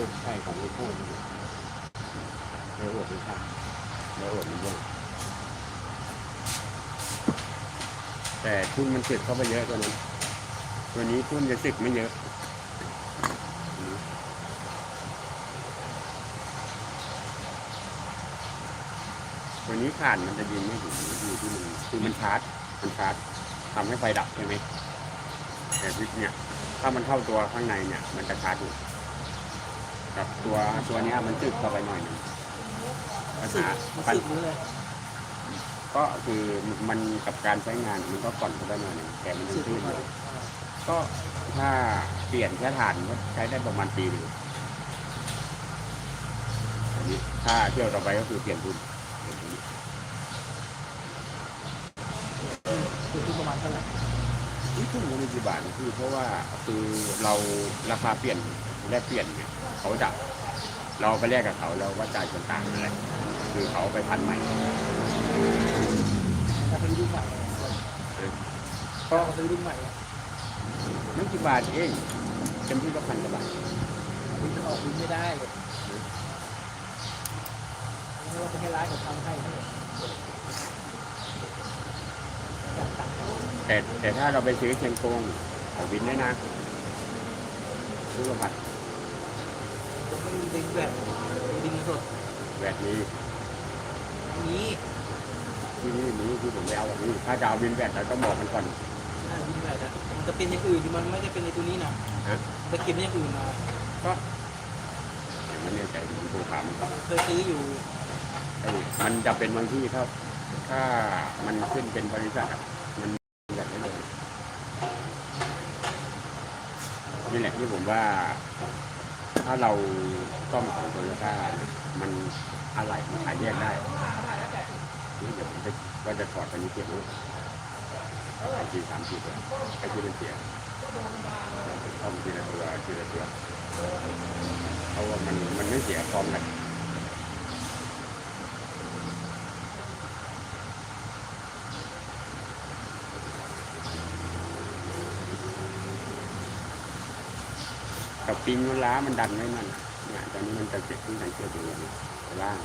อใช่ของไอ้โค้ดนี่ไอ้โอดไม่ใช่ไอ้โอดมันเยอะแต่ทุนมันสึกเข้าไปเยอะกว่านั้นตัวนี้ทุนจะสึกไม่เยอะตัวนี้ขาดมันจะยิงไม่ถึงอยู่ที่มันคือมันชาร์จมันชาร์จทำให้ไฟดับใช่ไหมแต่ที่เนี่ยถ้ามันเข้าตัวข้างในเนี่ย มันจะชาร์จอยู่ กับตัวตัวเนี้ยมันจึกเข้าไปหน่อยหนึงปัญสึกหามันปัญสึกนี้เลยก็คือมันกับการใช้งานมันก็ก่อนเข้าไปหน่อยหนึงแต่มันยังสึกขึ้นมาอยู่ก็ถ้าเปลี่ยนแค่ฐานก็ใช้ได้ประมาณปีหนึงอันนี้ถ้าเที่ยวต่อไปก็คือเปลี่ยนทุนเปลี่ยนทุนคือที่ประมาณเท่าไหร่นี่ทุ่มก็ไม่กี่บาทนะพี่เพราะว่าคือเราราคาเปลี่ยนแลกเปลี่ยนเนี่ย เขาจะเราไปแลกกับเขาเราก็จ่ายส่วนต่างนั่นแหละคือเขาไปพันใหม่ถ้าซื้อรุ่นใหม่ก็ก็ซื้อรุ่นใหม่อะไม่กี่บาทเองเต็มที่ก็พันกว่าบาทรุ่นจะออกรุ่นไม่ได้ไม่ว่าจะให้ร้านเขาทำให้ให้จัดตังค์แต่แต่ถ้าเราไปซื้อเชียงกงเอาวินได้นะซื้อกับผัด มันดึงแบบดึงสดแบบนี้นี้ที่นี่นี้ที่ผมไปเอาแบบนี้ถ้าจะเอาวินแบบเราต้องบอกมันก่อน อ่าดึงแบบนะมันจะเป็นอย่างอื่นที่มันไม่ได้เป็นในตัวนี้นะฮะ จะเก็บอย่างอื่นมาก็อย่างมันเนี่ยใจผมโทรถามเคยซื้ออยู่ไอ้มันจะเป็นบางที่ถ้าถ้ามันขึ้นเป็นบริษัทอะมันแบบนี้เลยนี่แหละที่ผมว่า ถ้าเราต้อมของโตโยต้ามันอะไรมันขายแยกได้นี่เดี๋ยวผมจะว่าจะถอดไปนี้เก็บไว้ไอจีสามจีตัวไอจีเป็นเสียซ่อมทีละตัวทีละตัวเพราะว่ามันมันไม่เสียพร้อมเลย กับปิงมันล้ามันดันไว้นั่นน่ะเนี่ยตอนนี้มันจะเจ็บที่ไหนเชื่อตัวนี้ล่าง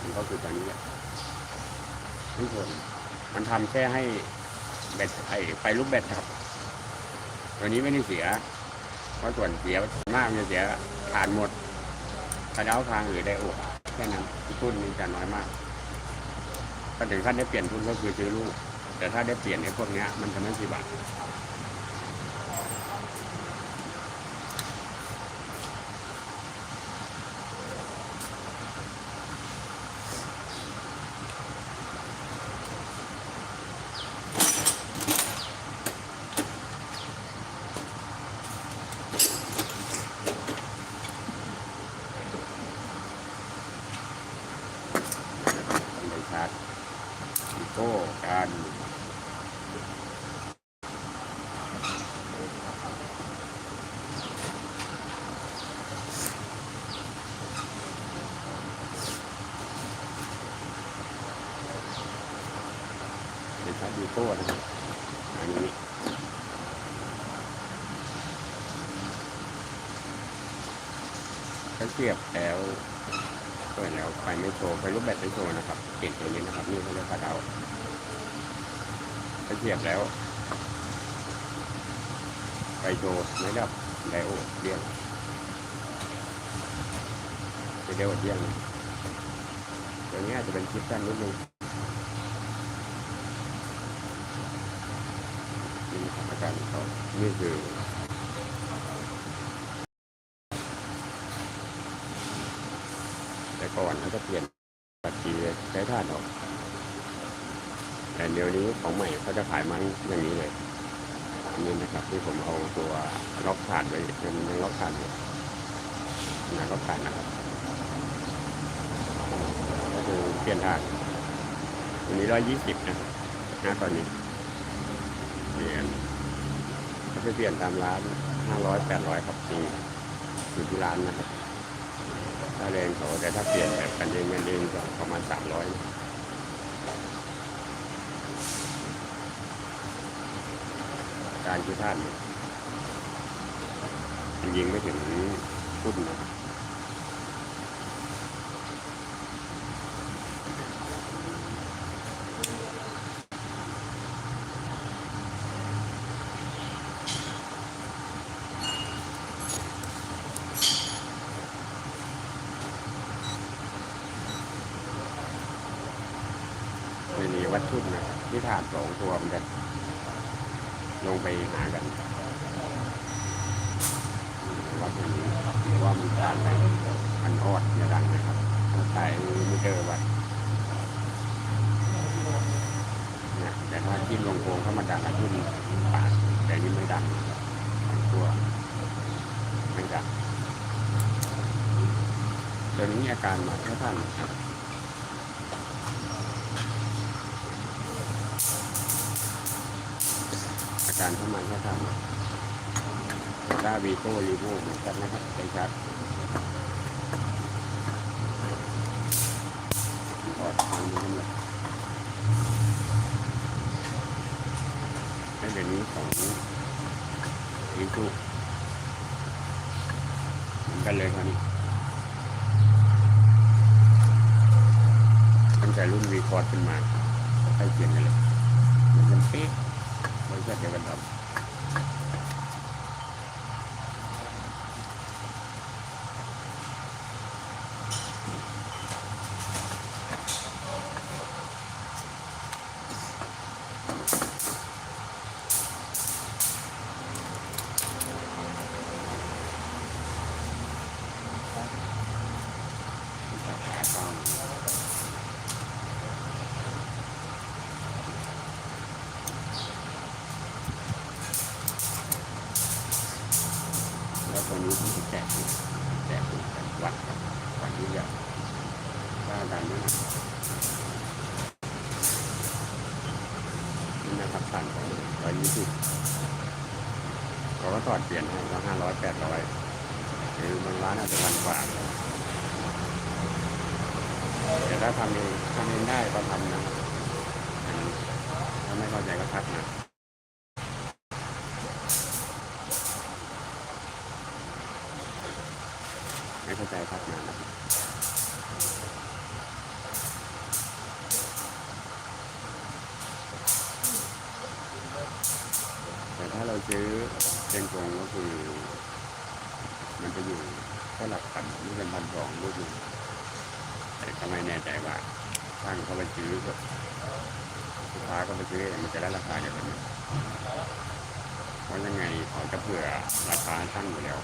มันก็คือตอนนี้แหละทุกคนมันทำแค่ให้แบตไอไฟลูกแบตครับตัวนี้ไม่ได้เสีย เพราะส่วนเสียมากมันจะเสียฐานหมดกระเด้าทางหรือไดโอดแค่นั้นทุนมันจะน้อยมากถ้าถึงขั้นได้เปลี่ยนทุนก็คือซื้อลูกแต่ถ้าได้เปลี่ยนในพวกนี้มันจะไม่กี่บาท ในชาร์จอีโก้การีโก้นะครับอันนี้ถ้าเทียบแล้วเปิดแล้วไฟไม่โชว์ไฟรูปแบบไม่โชว์นะครับเปลี่ยนตัวนี้นะครับนี่เขาเรียกกระเดาถ้าเทียบแล้วไฟโชว์ไม่ดับไดโอดเดี่ยงไดโอดเดี่ยงตัวนี้อาจจะเป็นคลิปสั้นนิดนึง นี่นครับอาการของเขานี่คือแต่ก่อนเขาจะเปลี่ยนปัจจีใช้ถ่านออก แต่เดี๋ยวนี้ของใหม่เขาจะขายมันอย่างนี้เลยอันนี้นะครับที่ผมเอาตัวล็อกถ่านไว้ยังยังล็อกถ่านอยู่นะล็อกถ่านนะครับก็คือเปลี่ยนถ่านอันนี้ร้อยยี่สิบนะนะตอนนี้เปลี่ยน ไปเปลี่ยนตามร้านห้าร้อยแปดร้อยครับนี่อยู่ที่ร้านนะครับถ้าแรงเขาแต่ถ้าเปลี่ยนแบบกันเองกันเองก็ประมาณสามร้อยการที่ท่านเนี่ยมันยิงไม่ถึงพุ่นนะครับ วัดชุดนะครับที่ถาดสองตัวมันจะลงไปหากันวัดอย่างนี้ว่ามันผ่านไปมันออดเนี่ยดังนะครับถ้าใส่ไม่เจอวัดนี่แต่ถ้าจิ้มลงโคงเข้ามาดังกับทุ่นปาดแต่นี่ไม่ดังตัวไม่ดังตัวนี้อาการมาแค่ท่านครับ อา การเข้ามาแค่ทำด้าวีโก้รีโวเหมือนกันนะครับเป็นชัดถอดทางนี้ทั้งหมดในเดี๋ยวนี้ของวีโก้เหมือนกันเลยคราวนี้ตั้งแต่รุ่นวีคอร์ดขึ้นมาใกล้เคียงกันเลยเหมือนกันเป๊ะ บริษัทเดียวกันทำขาต้อง แล้วตรงนี้ที่แจกนี่แจกนี่กันวัดครับ วัดที่จะว่ากันนะนี่นะครับสั่นของร้อยยี่สิบเขาก็ถอดเปลี่ยนให้ก็ห้าร้อยแปดร้อยหรือบางร้านอาจจะพันกว่าแต่ถ้าทำเองทำเองได้ก็ทำนะถ้าไม่เข้าใจก็ทักมาไม่เข้าใจพักมานะครับ ถ้าเราซื้อเป็นกงก็คือ มันจะอยู่แค่หลักพันนี่เป็นพันสองลูกหนึ่งแต่ทำไมแน่ใจว่าช่างเขาไปซื้อก็ลูกค้าก็ไปซื้อเองมันจะได้ราคาเดียวกันไหมเพราะยังไงเขาจะเผื่อราคาช่างอยู่แล้ว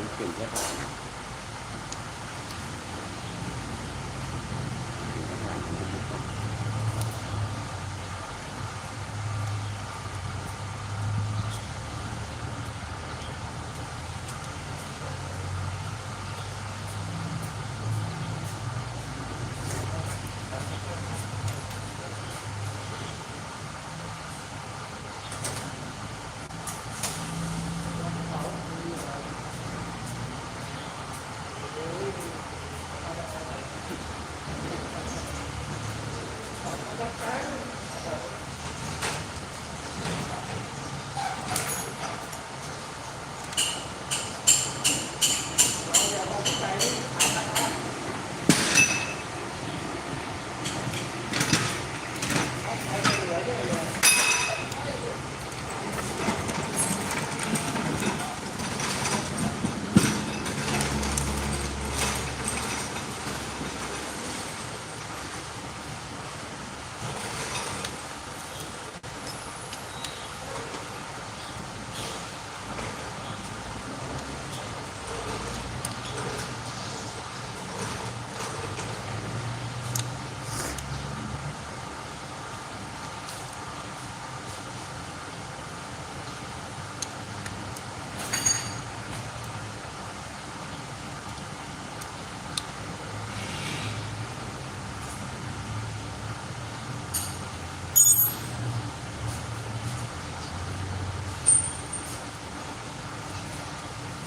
นี่เปลี่ยนแค่ผ่านนะเปลี่ยนแค่ผ่านนะครับ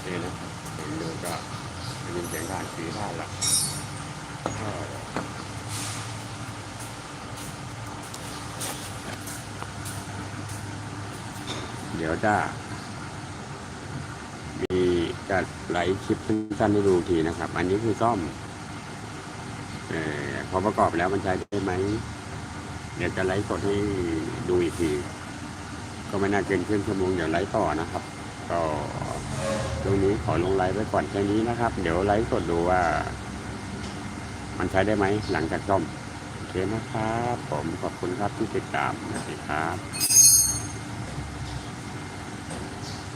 นี่นะครับเห็นดูก็ได้ยินเสียงผ่านสีผ่านละก็ เดี๋ยวจะมีจะไลฟ์คลิปสั้นๆให้ดูทีนะครับ อันนี้คือซ่อมเออพอประกอบแล้วมันใช้ได้ไหม เดี๋ยวจะไลฟ์สดให้ดูอีกที ก็ไม่น่าเกินครึ่งชั่วโมงเดี๋ยวไลฟ์ต่อนะครับ ก็ตรงนี้ขอลงไลฟ์ไว้ก่อนแค่นี้นะครับ เดี๋ยวไลฟ์สดดูว่า มันใช้ได้ไหมหลังจากซ่อมโอเคนะครับ ผมขอบคุณครับที่ติดตามสวัสดีครับ